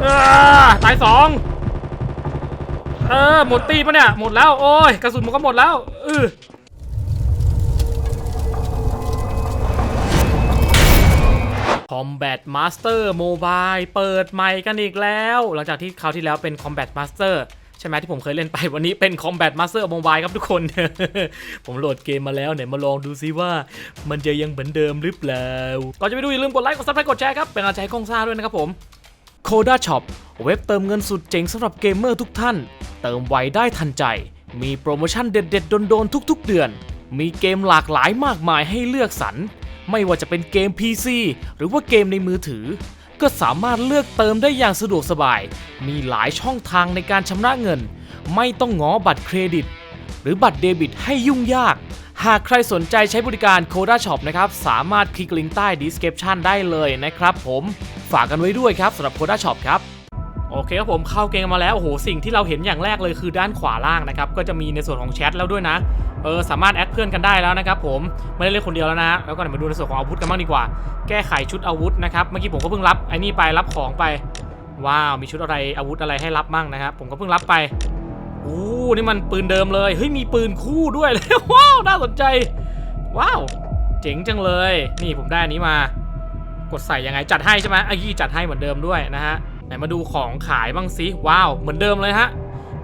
เออตายสองเออหมดตีปะเนี่ย หมดแล้ว โอ้ยกระสุนมันก็หมดแล้วเออ Combat Master Mobile เปิดใหม่กันอีกแล้ว หลังจากที่คราวที่แล้วเป็น Combat Master ใช่ไหมที่ผมเคยเล่นไปวันนี้เป็น Combat Master Mobile ครับทุกคน ผมโหลดเกมมาแล้วเนี่ยมาลองดูซิว่า มันจะยังเหมือนเดิมหรือเปล่า ก่อนจะไปดูอย่าลืมกดไลค์กดซับสไครต์กดแชร์ครับ เป็นกำลังใจให้กล้องซ่าด้วยนะครับผม Coda Shop เว็บเติมเงินสุดเจ๋งสำหรับเกมเมอร์ทุกท่าน เติมไวได้ทันใจ มีโปรโมชั่นเด็ดๆโดนๆทุกๆ เดือน มีเกมหลากหลายมากมายให้เลือกสรร ไม่ว่าจะเป็นเกม PC หรือว่าเกมในมือถือ ก็สามารถเลือกเติมได้อย่างสะดวกสบาย มีหลายช่องทางในการชำระเงิน ไม่ต้องง้อบัตรเครดิต หรือบัตรเดบิตให้ยุ่งยาก หากใครสนใจใช้บริการ Coda Shop นะครับ สามารถคลิกลิงก์ใต้ description ได้เลยนะครับผมฝากกันไว้ด้วยครับสำหรับ Coda Shop ครับโอเคครับผมเข้าเกมมาแล้วโอ้โหสิ่งที่เราเห็นอย่างแรกเลยคือด้านขวาล่างนะครับก็จะมีในส่วนของแชทแล้วด้วยนะเออสามารถแอดเพื่อนกันได้แล้วนะครับผมไม่ได้เล่นคนเดียวแล้วนะแล้วก็เดี๋ยวมาดูในส่วนของอาวุธกันบ้างดีกว่า แก้ไขชุดอาวุธนะครับเมื่อกี้ผมก็เพิ่งรับไอ้นี่ไปรับของไปว้าวมีชุดอะไรอาวุธอะไรให้รับมั่งนะครับผมก็เพิ่งรับไป โอ้นี่มันปืนเดิมเลย เฮ้ย มีปืนคู่ด้วยเลย ว้าว น่าสนใจ ว้าว เจ๋งจังเลย นี่ผมได้นี้มา กดใส่ยังไง จัดให้ใช่ไหมไอ้ยี่จัดให้เหมือนเดิมด้วยนะฮะ ไหนมาดูของขายบ้างสิ ว้าว เหมือนเดิมเลยฮะ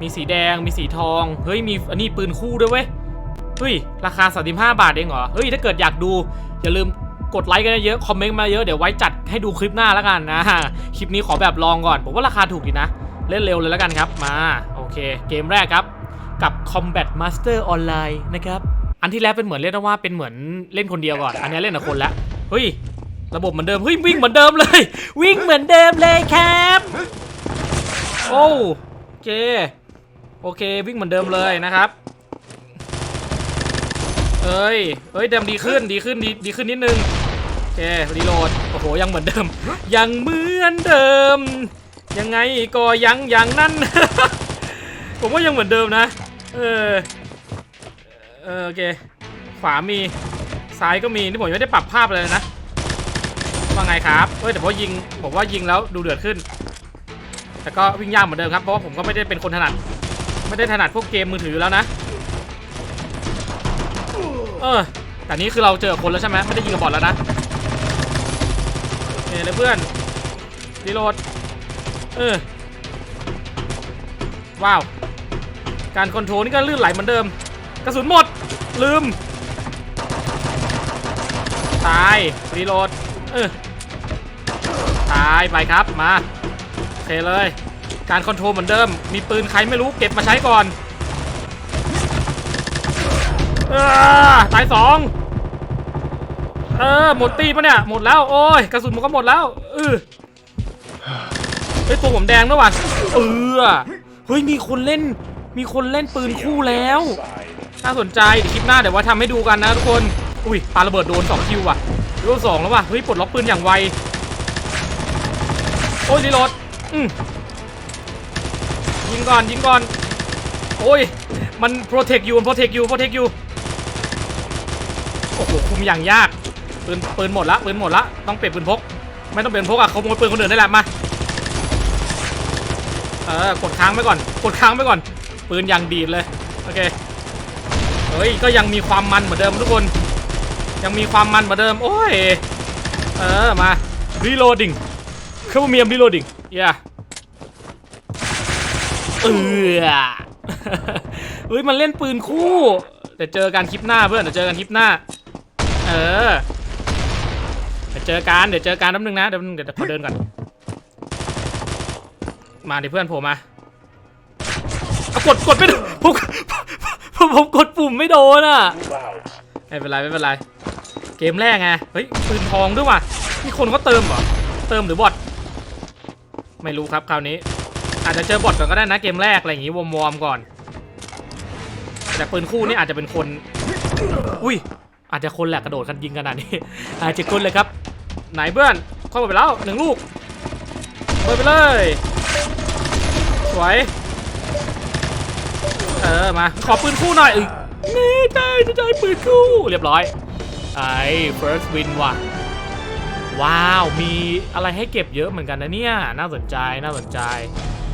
มีสีแดง มีสีทอง เฮ้ย มีอันนี้ปืนคู่ด้วยเว้ย เฮ้ย ราคา 35 บาทเองเหรอ เฮ้ย ถ้าเกิดอยากดู อย่าลืมกดไลค์กันเยอะ คอมเมนต์มาเยอะ เดี๋ยวไว้จัดให้ดูคลิปหน้าแล้วกันนะ คลิปนี้ขอแบบลองก่อน ผมว่าราคาถูกดีนะ เล่นเร็วเลยแล้วกันครับ มา โอ เค เกมแรกครับ กับ Combat Master Online นะครับ อันที่แล้วเป็นเหมือนเรียกว่าเป็นเหมือนเล่นคนเดียวก่อน อันนี้เล่นกับคนละเฮ้ย ระบบเหมือนเดิม เฮ้ย วิ่งเหมือนเดิมเลย วิ่งเหมือนเดิมเลยครับ โอ้โอเค โอเค วิ่งเหมือนเดิมเลยนะครับเอ้ยเฮ้ยเดิมดีขึ้น ดีขึ้น ดีดีขึ้นนิดนึง โอเค รีโหลด โอ้โห ยังเหมือนเดิม ยังเหมือนเดิม ยังไงก็ยังอย่างนั้น ผมว่ายังเหมือนเดิมนะ เออเออโอเค ขวามี ซ้ายก็มี นี่ผมยังไม่ได้ปรับภาพอะไรเลยนะ ว่าไงครับเฮ้ยแต่ว่ายิงผมว่ายิงแล้วดูเดือดขึ้น แต่ก็วิ่งยากเหมือนเดิมครับ เพราะว่าผมก็ไม่ได้เป็นคนถนัด ไม่ได้ถนัดพวกเกมมือถือแล้วนะ เออ แต่นี้คือเราเจอคนแล้วใช่ไหมไม่ได้ยิงกับบอทแล้วนะเฮ้ยเลยเพื่อนรีโหลด เออ ว้าว การคอนโทรลนี่ก็ลื่นไหลเหมือนเดิม กระสุนหมด ลืม ตายรีโหลดเออตายไปครับมาโอเคเลย การคอนโทรลเหมือนเดิม มีปืนใครไม่รู้เก็บมาใช้ก่อนเออตายสองเออหมดตีปะเนี่ย หมดแล้ว โอ้ยกระสุนมันก็หมดแล้วเออเฮ้ยตัวผมแดงด้วยว่ะเออเฮ้ยมีคนเล่น มีคนเล่นปืนคู่แล้ว น่าสนใจเดี๋ยวคลิปหน้าเดี๋ยวว่าทำให้ดูกันนะทุกคน อุ้ยปาระเบิดโดน 2 คิวว่ะรวมสองแล้วว่ะ เฮ้ยปลดล็อกปืนอย่างไว โอ้ยรีโหลดอืมยิงก่อนยิงก่อน โอ้ย มันโปรเทคอยู่มันโปรเทคอยู่โปรเทคอยู่ โอ้โหคุมอย่างยาก ปืนปืนหมดละปืนหมดละ ต้องเปลี่ยนปืนพก ไม่ต้องเปลี่ยนพกอะขโมยปืนคนอื่นได้แหละมา เออกดค้างไว้ก่อน กดค้างไว้ก่อน ปืนยังดีดเลย โอเค เฮ้ย ก็ยังมีความมันเหมือนเดิมทุกคน ยังมีความมันเหมือนเดิม โอ้ย เออ มา reloading เขาเมียม reloading อย่าเออเฮ้ย มันเล่นปืนคู่เดี๋ยวเจอกันคลิปหน้าเพื่อนเดี๋ยวเจอกันคลิปหน้า เออ เดี๋ยวเจอกัน เดี๋ยวเจอกันแป๊บนึงนะ เดี๋ยวเดี๋ยวขอเดินก่อน มาดิเพื่อนผมมา เอากดกดไม่โดนผมผมผมกดปุ่มไม่โดนอะไม่เป็นไรไม่เป็นไร เกมแรกไงเฮ้ยปืนทองด้วยว่ะมีคนเขาเติมเหรอเติมหรือบอทไม่รู้ครับคราวนี้ อาจจะเจอบอทก่อนก็ได้นะเกมแรกอะไรอย่างงี้วอมวอมก่อน แต่ปืนคู่นี่อาจจะเป็นคน อุ้ยอาจจะคนแหละกระโดดกันยิงขนาดนี้ อาจจะคนเลยครับ ไหนเพื่อนเข้าไปแล้วหนึ่งลูกเปิดไปเลยสวย ออมา ขอปืนคู่หน่อยเนี่ใจจะใจปืนคู่เรียบร้อยไอ้ first win ว่ะว้าว มีอะไรให้เก็บเยอะเหมือนกันนะเนี่ย น่าสนใจน่าสนใจ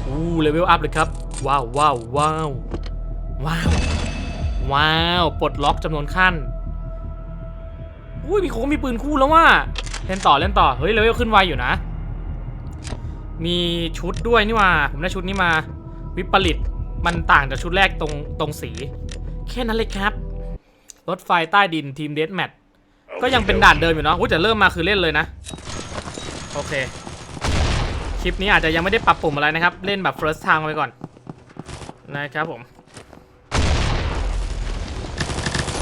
อู้เลเวลอัพเลยครับ ว้าวว้าวว้าวว้าวว้าวปลดล็อกจำนวนขั้นอุ้ยมีคนมีปืนคู่แล้วว่าเล่นต่อเล่นต่อเฮ้ยเลเวลขึ้นไวอยู่นะ มีชุดด้วยนี่ว่าผมได้ชุดนี้มา วิปริต มันต่างจากชุดแรกตรงตรงสี แค่นั้นเลยครับ รถไฟใต้ดินทีมเดสแมทก็ยังเป็นด่านเดิมอยู่เนาะอุ้ยแต่เริ่มมาคือเล่นเลยนะ โอเค คลิปนี้อาจจะยังไม่ได้ปรับปุ่มอะไรนะครับ เล่นแบบ first time ไปก่อน นะครับผม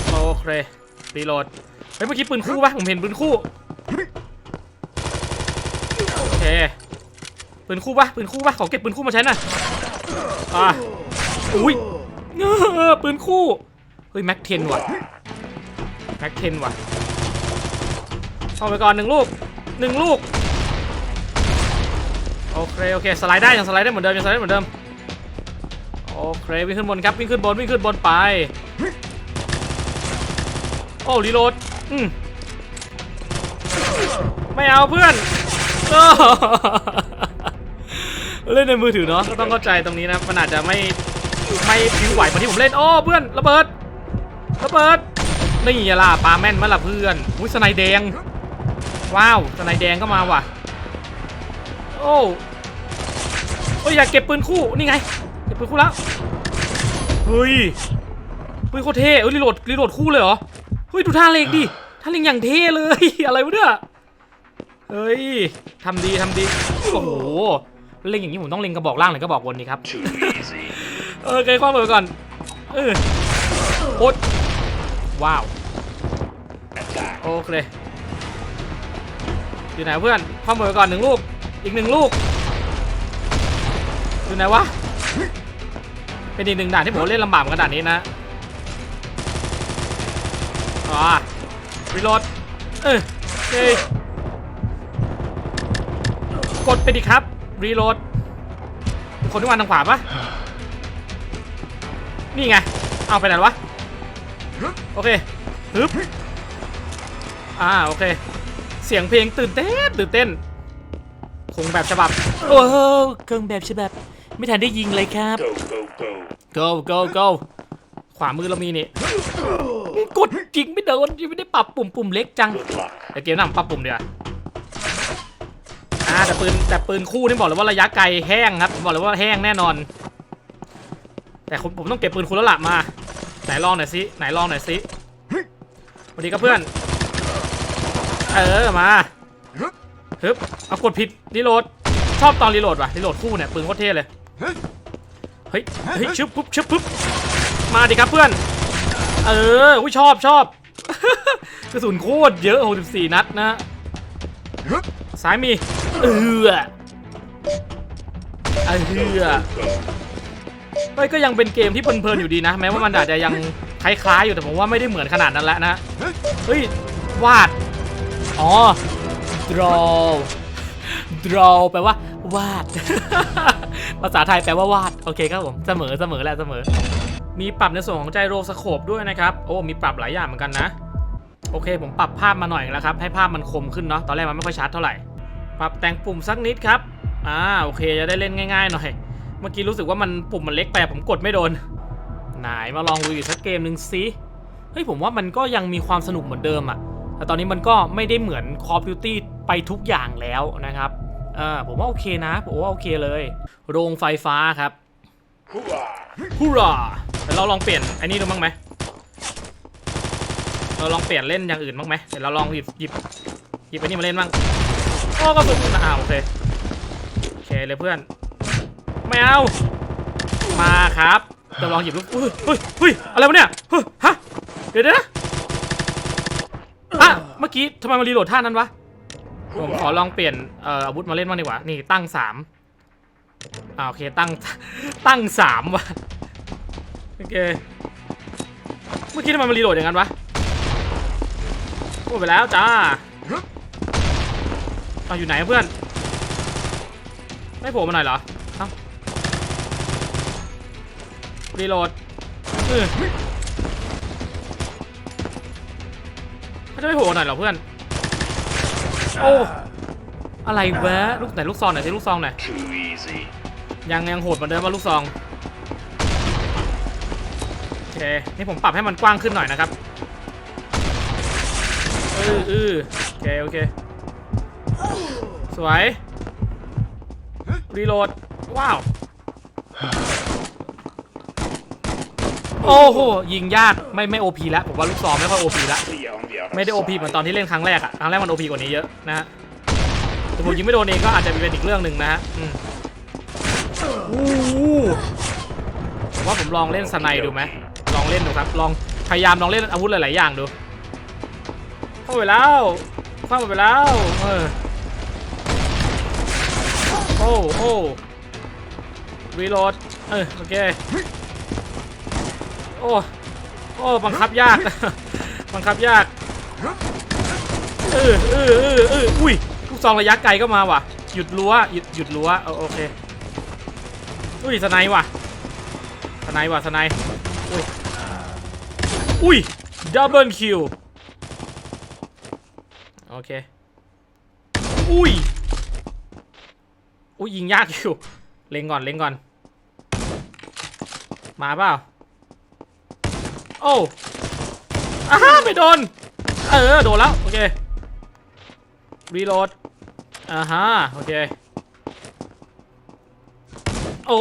โอเครีโหลดเฮ้ยเมื่อกี้ปืนคู่ปะผมเห็นปืนคู่ โอเค ปืนคู่ปะปืนคู่ปะขอเก็บปืนคู่มาใช้หน่อยอะ อุ้ยเออปืนคู่ เฮ้ยแม็กเทนว่ะแม็กเทนว่ะเข้าไปก่อนหนึ่งลูกหนึ่งลูก โอเคโอเคสไลด์ได้ยังสไลด์ได้เหมือนเดิมยังสไลด์ได้เหมือนเดิม โอเควิ่งขึ้นบนครับวิ่งขึ้นบนวิ่งขึ้นบนไป โอ้รีโหลดอืมไม่เอาเพื่อนเล่นในมือถือเนาะก็ต้องเข้าใจตรงนี้นะมันอาจจะไม่ ไม่พิ้วไหวเหมือนที่ผมเล่นโอ้เพื่อนระเบิดระเบิดนี่ล่ะปลาแม่นมาละเพื่อนอุ้ยสไนแดง ว้าวสไนแดงก็มาว่ะ โอ้โอ้ยอยากเก็บปืนคู่นี่ไงเก็บปืนคู่แล้วเฮ้ยปืนโคตรเท่เอ้ยรีโหลดรีโหลดคู่เลยเหรอเฮ้ยดูท่าเล็งดิท่าเล็งอย่างเท่เลย อะไรวะเนี่ยเฮ้ยทำดีทำดีโอ้โหเล็งอย่างนี้ผมต้องเล็งกระบอกล่างหรือกระบอกบนดีครับ เออเคยคว้าเปิดก่อนเออโอ๊ตว้าวโอเคอยู่ไหนเพื่อนคว้าเปิดก่อนหนึ่งลูกอีกหนึ่งลูกอยู่ไหนวะเป็นอีกหนึ่งด่านที่ผมเล่นลำบากเหมือนกันด่านนี้นะอ๋อรีโหลดเออโอเคกดไปดิครับรีโหลดคนที่วางทางขวาปะ นี่ไง เอาไปไหนวะ โอเคฮึบอ่า โอเค เสียงเพลงตื่นเต้น ตื่นเต้น คงแบบฉบับ โอ้โหเครื่องแบบฉบับ ไม่ทันได้ยิงเลยครับ Go, go, go. go go go ขวามือเรามีนี่ กดจริงไม่โดนยังไม่ได้ปรับปุ่มปุ่มเล็กจัง Good luck. แต่เกมหน้าผมปรับปุ่มเดียวาอ่าแต่ปืนแต่ปืนคู่นี่บอกเลยว่าระยะไกลแห้งครับ บอกเลยว่าแห้งแน่นอน แต่ผมต้องเก็บปืนคุณแล้วล่ะมา ไหนลองหน่อยสิไหนลองหน่อยสิสวัสดีครับเพื่อน เออมาฮึบเอากดผิดรีโหลด ชอบตอนรีโหลดว่ะรีโหลดคู่เนี่ยปืนโคตรเท่เลยเฮ้ยเฮ้ยชึบปุ๊บชึบปุ๊บมาดิครับเพื่อน เอออุ้ยชอบชอบกระสุนโคตรเยอะ 64 นัดนะซ้ายมีเออเออ เฮ้ยก็ยังเป็นเกมที่เพลินๆอยู่ดีนะ แม้ว่ามันอาจจะยังคล้ายๆอยู่แต่ผมว่าไม่ได้เหมือนขนาดนั้นแล้วนะเฮ้ยวาดอ๋อ draw draw แปลว่าวาด ภาษาไทยแปลว่าวาด โอเคครับผมเสมอเสมอแหละเสมอ มีปรับในส่วนของไจโรสโคปด้วยนะครับ โอ้มีปรับหลายอย่างเหมือนกันนะ โอเค ผมปรับภาพมาหน่อยแล้วครับ ให้ภาพมันคมขึ้นเนาะตอนแรกมันไม่ค่อยชัดเท่าไหร่ ปรับแต่งปุ่มสักนิดครับอ่าโอเคจะได้เล่นง่ายๆหน่อย มื่อกี้รู้สึกว่ามันปุ่มมันเล็กไปผมกดไม่โดนไหนมาลองดูอีกสักเกมหนึ่งสิเฮ้ยผมว่ามันก็ยังมีความสนุกเหมือนเดิมอะแต่ตอนนี้มันก็ไม่ได้เหมือน Call of Duty ไปทุกอย่างแล้วนะครับเออผมว่าโอเคนะ ผมว่าโอเคเลย โรงไฟฟ้าครับ Hoorah. ฮูราเดี๋ยวเราลองเปลี่ยนไอ้นี่ดูบ้างไหมเราลองเปลี่ยนเล่นอย่างอื่นบ้างไหมเดี๋ยวเราลองหยิบหยิบหยิบไอ้นี่มาเล่นบ้างโอ้ก็สุดนะอ่าโอเคโอเคเลยเพื่อน ไม่เอา มาครับจะลองหยิบลูกเฮ้ยเฮ้ยอะไรวะเนี่ยเฮ้ยฮะเดี๋ยวเดี๋ยวนะอะเมื่อกี้ทำไมมันรีโหลดท่านั้นวะผมขอลองเปลี่ยนเอ่ออาวุธมาเล่นบ้างดีกว่า นี่ตั้งสามอ่าโอเคตั้งตั้งสามวะโอเคเมื่อกี้ทำไมมันรีโหลดอย่างนั้นวะโอ้ไปแล้วจ้าเอาอยู่ไหนเพื่อน ไม่โผล่มาหน่อยเหรอ รีโหลดเออเขาจะไม่โผล่หน่อยเหรอเพื่อน โอ้ อะไรวะ ลูกไหนลูกซองไหนอยสิลูกซองไหนอย Too easy. ยังยังโหดเหมือนเดิมว่าลูกซอง โอเค นี่ผมปรับให้มันกว้างขึ้นหน่อยนะครับเออเออโอเค โอเค สวย รีโหลด ว้าว โอ้โหยิงยากไม่ไม่โอพีแล้วผมว่าลูกซองไม่ค่อยโอพีแล้ว See you on the other ไม่ได้โอพีเหมือนตอนที่เล่นครั้งแรกอะครั้งแรกมันโอพีกว่านี้เยอะนะฮะแต่ผมยิงไม่โดนเองก็อาจจะเป็นอีกเรื่องหนึ่งนะฮะอืมอู้หูผมว่าผมลองเล่นสไนด์ดูไหมลองเล่นดูครับ ลองพยายามลองเล่นอาวุธหลาย ๆ อย่างดูเข้าไปแล้วเข้าไปแล้วเออโอ้โอ้รีโหลดเออโอเคโอ้โอ้บังคับยาก บังคับยากเออเออเออเอออุ้ยลูกซองระยะไกลก็มาว่ะ หยุดรั้วหยุดหยุดรั้วเอาโอเคอุ้ยสไนว่ะสไนว่ะสไนอุ้ยอุ้ยดับเบิลคิวโอเคอุ้ยอุ้ยยิงยากอยู่เล็งก่อนเล็งก่อน มาเปล่า โอ้อาฮ่าไม่โดน เออ โดนแล้ว โอเค รีโหลดอ่าฮะโอเค โอ้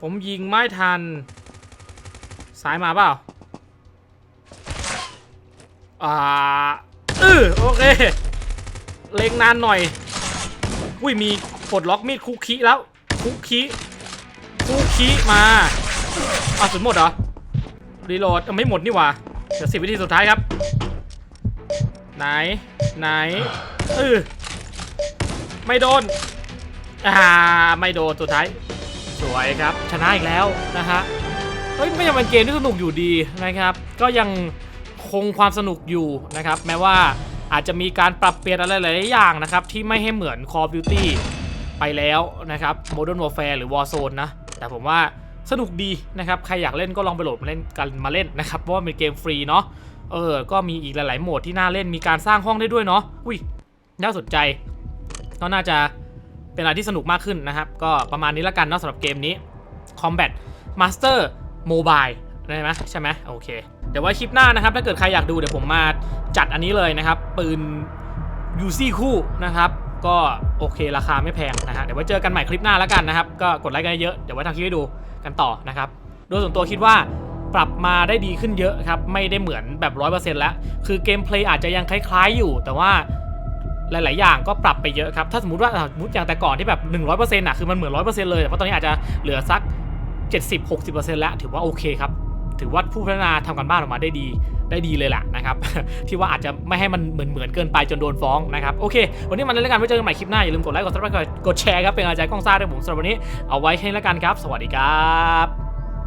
ผมยิงไม่ทัน สายมาเปล่า อ่าเออโอเค เล็งนานหน่อย อุ้ย มีปลดล็อกมีดคุกคีแล้ว คุกคีคุกคีมาเอาสุดหมดเหรอ รีโหลดเอาไม่หมดนี่หว่าเดี๋ยวสิบวิธีสุดท้ายครับ ไหน ไหนเออไม่โดนอ่าไม่โดนสุดท้าย สวยครับ ชนะอีกแล้วนะฮะเฮ้ยไม่ยังเป็นเกมที่สนุกอยู่ดีนะครับ ก็ยังคงความสนุกอยู่นะครับ แม้ว่าอาจจะมีการปรับเปลี่ยนอะไรหลายๆอย่างนะครับ ที่ไม่ให้เหมือน Call of Duty ไปแล้วนะครับ Modern Warfare หรือ Warzone นะ แต่ผมว่า สนุกดีนะครับ ใครอยากเล่นก็ลองไปโหลดมาเล่นกันมาเล่นนะครับ เพราะว่าเป็นเกมฟรีเนาะ เออ ก็มีอีกหลายๆโหมดที่น่าเล่น มีการสร้างห้องได้ด้วยเนาะ อุ้ย น่าสนใจ ก็น่าจะเป็นอะไรที่สนุกมากขึ้นนะครับ ก็ประมาณนี้ละกันเนาะสำหรับเกมนี้ Combat Master Mobile ได้ไหมใช่ไหมโอเค เดี๋ยวไว้คลิปหน้านะครับ ถ้าเกิดใครอยากดูเดี๋ยวผมมาจัดอันนี้เลยนะครับ ปืน UC คู่นะครับ ก็โอเคราคาไม่แพงนะฮะ เดี๋ยวไว้เจอกันใหม่คลิปหน้าแล้วกันนะครับ ก็กดไลค์กันเยอะ เดี๋ยวไว้ทางคลิปให้ดูกันต่อนะครับ โดยส่วนตัวคิดว่าปรับมาได้ดีขึ้นเยอะครับ ไม่ได้เหมือนแบบ 100%แล้ว คือเกมเพลย์อาจจะยังคล้ายๆอยู่ แต่ว่าหลาย ๆ อย่างก็ปรับไปเยอะครับ ถ้าสมมติว่าสมมติอย่างแต่ก่อนที่แบบ100%อะคือมันเหมือน100%เลยแต่ว่าตอนนี้อาจจะเหลือสัก 70-60%แล้วถือว่าโอเคครับ ถือว่าผู้พัฒนาทำกันบ้านออกมาได้ดี ได้ดีเลยแหละนะครับ ที่ว่าอาจจะไม่ให้มันเหมือนเหมือนๆเกินไปจนโดนฟ้องนะครับโอเค วันนี้มันเล่นแล้วกันไว้เจอกันใหม่คลิปหน้าอย่าลืมกดไลค์กดซับสไครต์กดแชร์ครับเป็นกำลังใจกล้องซ่าด้วยผมสำหรับวันนี้เอาไว้แค่นี้แล้วกันครับ สวัสดีครับ